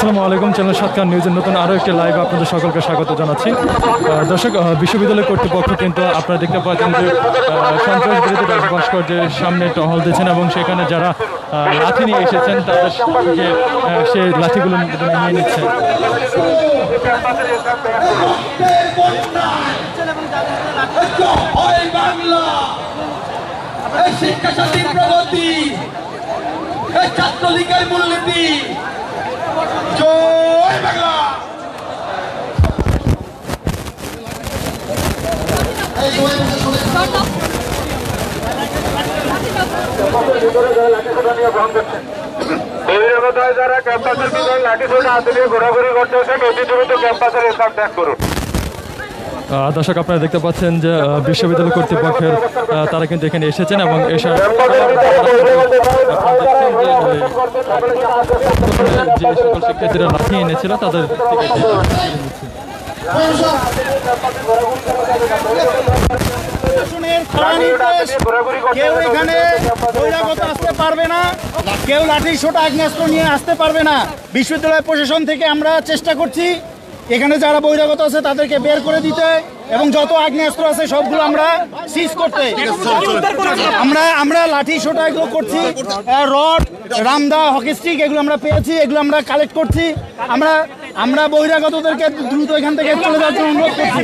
আসসালামু আলাইকুম চ্যানেল সৎকার নিউজের নতুন আরও একটি লাইভ আপনাদের সকলকে স্বাগত জানাচ্ছি। দর্শক বিশ্ববিদ্যালয় কর্তৃপক্ষ কিন্তু আপনারা দেখতে পাচ্ছেন যে সন্ত্রাস বিরোধী ডাক ভাস্কর্যের সামনে টহল দিচ্ছেন এবং সেখানে যারা লাঠি নিয়ে এসেছেন, তাদের যে সেই লাঠিগুলো নিয়ে এই শিক্ষা সাথীর প্রগতি ছাত্রলীগের মূলনীতি জয় বাংলা। যারা ক্যাম্পাসের ভিতরে লাঠি সোটা হাতে নিয়ে ঘোরাঘুরি করতেছেন অতি দ্রুত ক্যাম্পাসের স্থান ত্যাগ করুন। দর্শক আপনারা দেখতে পাচ্ছেন যে আহ, বিশ্ববিদ্যালয় কর্তৃপক্ষের আহ, তারা কিন্তু এখানে এসেছেন এবং এসে ক্যাম্পাসের ভিতরে বহিরাগত আপনারা দেখছেন যে সকল শিক্ষার্থীরা লাঠি এনেছিল তাদের কেউ এখানে বহিরাগত আসতে পারবে না কেউ আগ্নেয়াস্ত্র নিয়ে আসতে পারবে না বিশ্ববিদ্যালয় প্রশাসন থেকে আমরা চেষ্টা করছি, এখানে যারা বহিরাগত আছে তাদেরকে বের করে দিতে। এবং যত আগ্নেয়াস্ত্র আছে সবগুলো আমরা সিজ করতে আমরা আমরা লাঠি ছোটা এগুলো করছি রড রামদা হকি স্টিক এগুলো আমরা পেয়েছি এগুলো আমরা কালেক্ট করছি। আমরা আমরা বহিরাগতদেরকে দ্রুত এখান থেকে চলে যাওয়ার জন্য অনুরোধ করছি।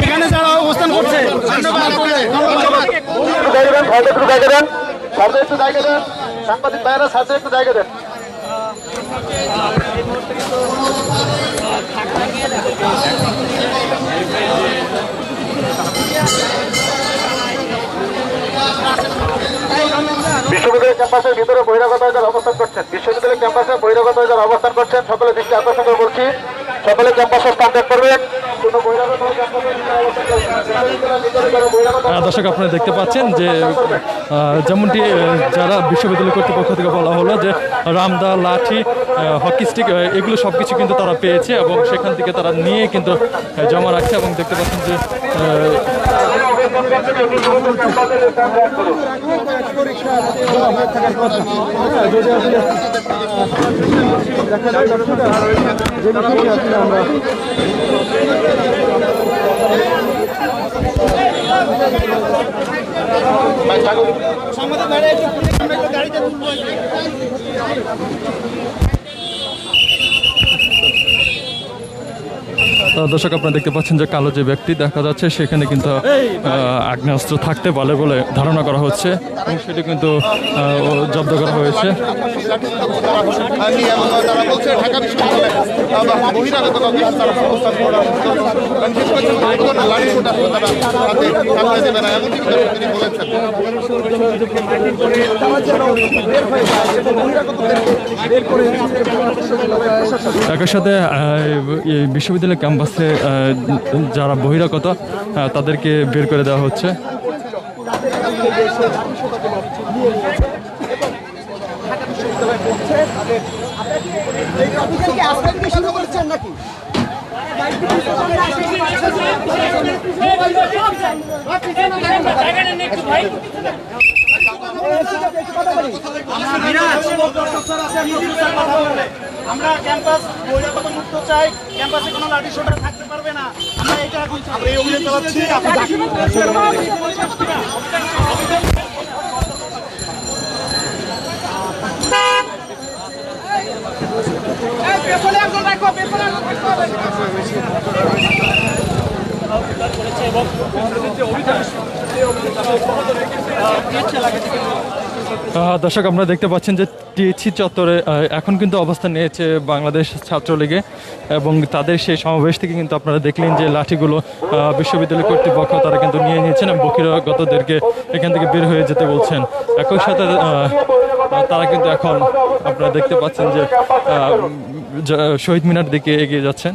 এখানে যারা অবস্থান করছে ধন্যবাদ। ধন্যবাদ একটু জায়গা দেন সামনে একটু জায়গা দেন। সাংবাদিক ভাইরা সাথে একটু জায়গা দেন। বিশ্ববিদ্যালয় ক্যাম্পাসের ভিতরে বহিরাগত যারা অবস্থান করছেন, বিশ্ববিদ্যালয় ক্যাম্পাসে বহিরাগত অবস্থান করছেন, সকলে দৃষ্টি আকর্ষণ করে বলছি, সকলে ক্যাম্পাসে স্থান ত্যাগ করবেন কোনো বহিরাগত ক্যাম্পাসের ভিতরে অবস্থান করছেন বিশ্ববিদ্যালয়ের ভিতরে যারা বহিরাগত আহ, দর্শক আপনারা দেখতে পাচ্ছেন যে যেমনটি যারা বিশ্ববিদ্যালয় কর্তৃপক্ষ থেকে বলা হলো যে রামদা লাঠি হকি স্টিক এগুলো সব কিছু কিন্তু তারা পেয়েছে এবং সেখান থেকে তারা নিয়ে কিন্তু জমা রাখছে এবং দেখতে পাচ্ছেন যে আহ, আমাদের একটু আমরা একটু গাড়িতে দর্শক আপনারা দেখতে পাচ্ছেন যে কালো যে ব্যক্তি দেখা যাচ্ছে, সেখানে কিন্তু আগ্নেয়াস্ত্র থাকতে পারে বলে ধারণা করা হচ্ছে এবং সেটি কিন্তু জব্দ করা হয়েছে। একই সাথে বিশ্ববিদ্যালয় ক্যাম্পাসে আহ, যারা বহিরাগত তাদেরকে বের করে দেওয়া হচ্ছে। আমরা ক্যাম্পাস বহিরাগত মুক্ত চাই ক্যাম্পাসে কোনো লাঠি ছোটা থাকতে পারবে না। আমরা এটা এখন আমরা এই অভিযান চালাচ্ছি দর্শক আপনারা দেখতে পাচ্ছেন যে টিএসসি চত্বরে এখন কিন্তু অবস্থান নিয়েছে বাংলাদেশ ছাত্রলীগে এবং তাদের সেই সমাবেশ থেকে কিন্তু আপনারা দেখলেন যে লাঠিগুলো বিশ্ববিদ্যালয় কর্তৃপক্ষ তারা কিন্তু নিয়ে নিয়েছেন এবং বহিরাগতদেরকে এখান থেকে বের হয়ে যেতে বলছেন। একই সাথে তারা কিন্তু এখন আপনারা দেখতে পাচ্ছেন যা- শহীদ মিনার দিকে এগিয়ে যাচ্ছেন।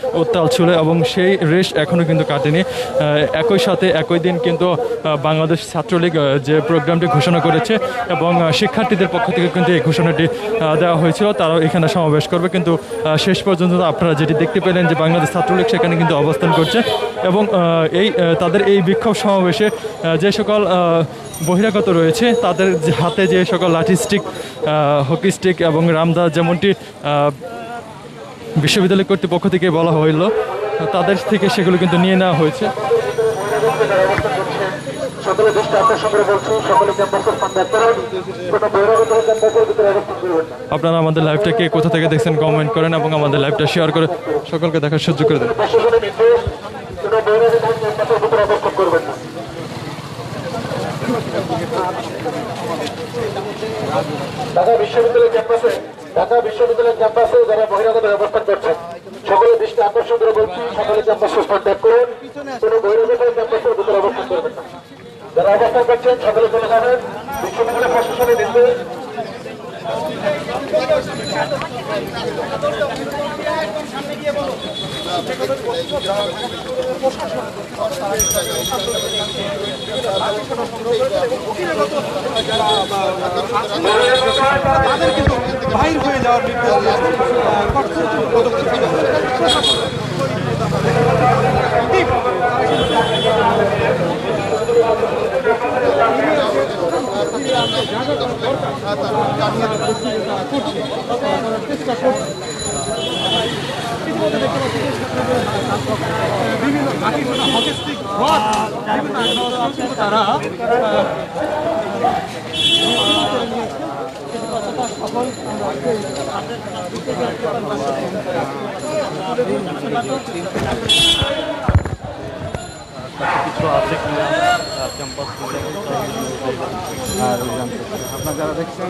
উত্তাল ছিল এবং সেই রেশ এখনও কিন্তু কাটেনি। একই সাথে একই দিন কিন্তু বাংলাদেশ ছাত্রলীগ যে প্রোগ্রামটি ঘোষণা করেছে এবং শিক্ষার্থীদের পক্ষ থেকে কিন্তু এই ঘোষণাটি দেওয়া হয়েছিল। তারাও এখানে সমাবেশ করবে। কিন্তু শেষ পর্যন্ত আপনারা যেটি দেখতে পেলেন যে বাংলাদেশ ছাত্রলীগ সেখানে কিন্তু অবস্থান করছে এবং এই তাদের এই বিক্ষোভ সমাবেশে যে সকল বহিরাগত রয়েছে, তাদের হাতে যে সকল লাঠি স্টিক হকি স্টিক এবং রামদা যেমনটি বিশ্ববিদ্যালয় কর্তৃপক্ষ থেকে বলা হইল তাদের থেকে সেগুলো কিন্তু নিয়ে নেওয়া হয়েছে হয়ে আপনারা আমাদের লাইভটাকে কোথা থেকে দেখছেন কমেন্ট করেন এবং আমাদের লাইভটা শেয়ার করে সকলকে দেখার সুযোগ করে দেন হয়ে ঢাকা বিশ্ববিদ্যালয় ক্যাম্পাসে ঢাকা বিশ্ববিদ্যালয়ের ক্যাম্পাসে যারা বহিরাগত ব্যবস্থা অবস্থান করছেন, সকলে দৃষ্টি আকর্ষণ করে বলছি, সকলে ক্যাম্পাস স্থান ত্যাগ করুন, কোনো বহিরাগত ক্যাম্পাসের ভিতরে অবস্থান করবেন যারা অবস্থান করছেন, সকলে চলে যাবেন। তাদের কিন্তু বাহির হয়ে যাওয়ার চেষ্টা করছে তারা কিছু আছে কিনা ক্যাম্পাস আর যারা দেখছেন